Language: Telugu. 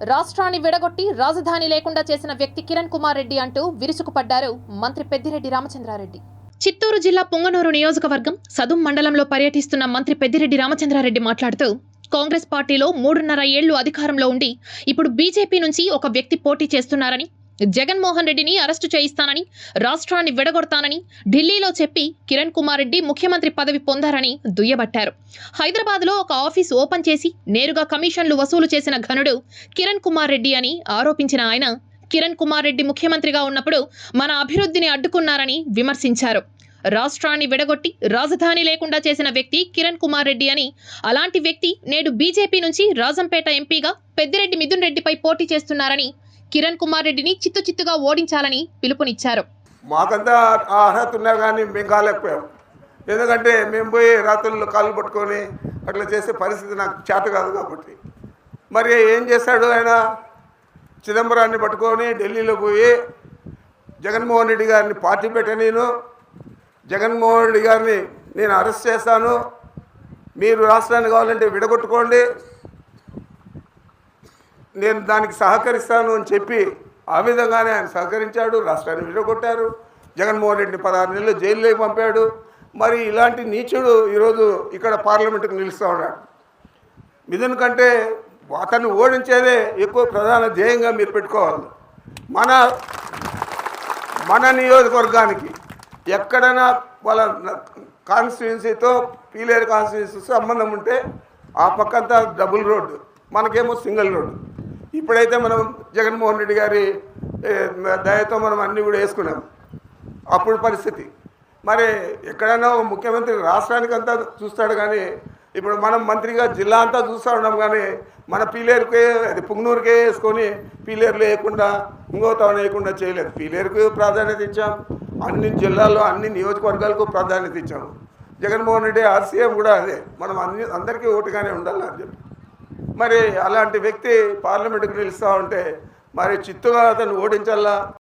రాష్ట్రాన్ని విడగొట్టి రాజధాని లేకుండా చేసిన వ్యక్తి కిరణ్ కుమార్ రెడ్డి అంటూ విరుచుకుపడ్డారు మంత్రి పెద్దిరెడ్డి రామచంద్రారెడ్డి. చిత్తూరు జిల్లా పొంగనూరు నియోజకవర్గం సదుం మండలంలో పర్యటిస్తున్న మంత్రి పెద్దిరెడ్డి రామచంద్రారెడ్డి మాట్లాడుతూ కాంగ్రెస్ పార్టీలో మూడున్నర ఏళ్ళు అధికారంలో ఉండి ఇప్పుడు బీజేపీ నుంచి ఒక వ్యక్తి పోటీ చేస్తున్నారని జగన్మోహన్ రెడ్డిని అరెస్టు చేయిస్తానని రాష్ట్రాన్ని విడగొడతానని ఢిల్లీలో చెప్పి కిరణ్ కుమార్ రెడ్డి ముఖ్యమంత్రి పదవి పొందారని దుయ్యబట్టారు. హైదరాబాద్లో ఒక ఆఫీస్ ఓపెన్ చేసి నేరుగా కమిషన్లు వసూలు చేసిన ఘనుడు కిరణ్ కుమార్ రెడ్డి అని ఆరోపించిన ఆయన కిరణ్ కుమార్ రెడ్డి ముఖ్యమంత్రిగా ఉన్నప్పుడు మన అభివృద్ధిని అడ్డుకున్నారని విమర్శించారు. రాష్ట్రాన్ని విడగొట్టి రాజధాని లేకుండా చేసిన వ్యక్తి కిరణ్ కుమార్ రెడ్డి అని అలాంటి వ్యక్తి నేడు బీజేపీ నుంచి రాజంపేట ఎంపీగా పెద్దిరెడ్డి మిథున్ రెడ్డిపై పోటీ చేస్తున్నారని కిరణ్ కుమార్ రెడ్డిని చిత్తు చిత్తుగా ఓడించాలని పిలుపునిచ్చారు. మాకంతా ఆ అర్హత ఉన్నా కానీ మేము కాలేకపోయాం. ఎందుకంటే మేము పోయి రాత్రుల్లో కాళ్ళు పట్టుకొని అట్లా చేసే పరిస్థితి నాకు చేత కాదు కాబట్టి. మరి ఏం చేశాడు ఆయన? చిదంబరాన్ని పట్టుకొని ఢిల్లీలో పోయి జగన్మోహన్ రెడ్డి గారిని పార్టీ పెట్ట నేను. జగన్మోహన్ రెడ్డి గారిని నేను అరెస్ట్ చేస్తాను మీరు రాష్ట్రాన్ని కావాలంటే విడగొట్టుకోండి. నేను దానికి సహకరిస్తాను అని చెప్పి ఆ విధంగానే ఆయన సహకరించాడు రాష్ట్రాన్ని విడగొట్టారు. జగన్మోహన్ రెడ్డిని పదహారు నెలలు జైల్లోకి పంపాడు. మరి ఇలాంటి నీచుడు ఈరోజు ఇక్కడ పార్లమెంటుకు నిలుస్తూ ఉన్నాడు. మిథున్ కంటే అతన్ని ఓడించేదే ఎక్కువ ప్రధాన ధ్యేయంగా మీరు పెట్టుకోవాలి. మన మన నియోజకవర్గానికి ఎక్కడైనా వాళ్ళ కాన్స్టిట్యున్సీతో పీలేరు కాన్స్టిట్యున్సీతో సంబంధం ఉంటే ఆ పక్కంతా డబుల్ రోడ్డు. మనకేమో సింగిల్ రోడ్డు ఇప్పుడైతే మనం జగన్మోహన్ రెడ్డి గారి దయతో మనం అన్నీ కూడా వేసుకున్నాం. అప్పుడు పరిస్థితి. మరి ఎక్కడైనా ముఖ్యమంత్రి రాష్ట్రానికి అంతా చూస్తాడు కానీ ఇప్పుడు మనం మంత్రిగా జిల్లా అంతా చూస్తూ ఉన్నాం కానీ మన పీలేరుకే అది పుంగనూరుకే వేసుకొని పీలేరులు వేయకుండా ఇంకో తవన వేయకుండా చేయలేదు. పీలేరుకు ప్రాధాన్యత ఇచ్చాం. అన్ని జిల్లాల్లో అన్ని నియోజకవర్గాలకు ప్రాధాన్యత ఇచ్చాము జగన్మోహన్ రెడ్డి ఆర్సీఎం కూడా అదే. మనం అన్ని అందరికీ ఓటుగానే ఉండాలి అని చెప్పి. మరి అలాంటి వ్యక్తి పార్లమెంటుకు నిలుస్తూ ఉంటే మరి చిత్తుగా అతను ఓడించాలా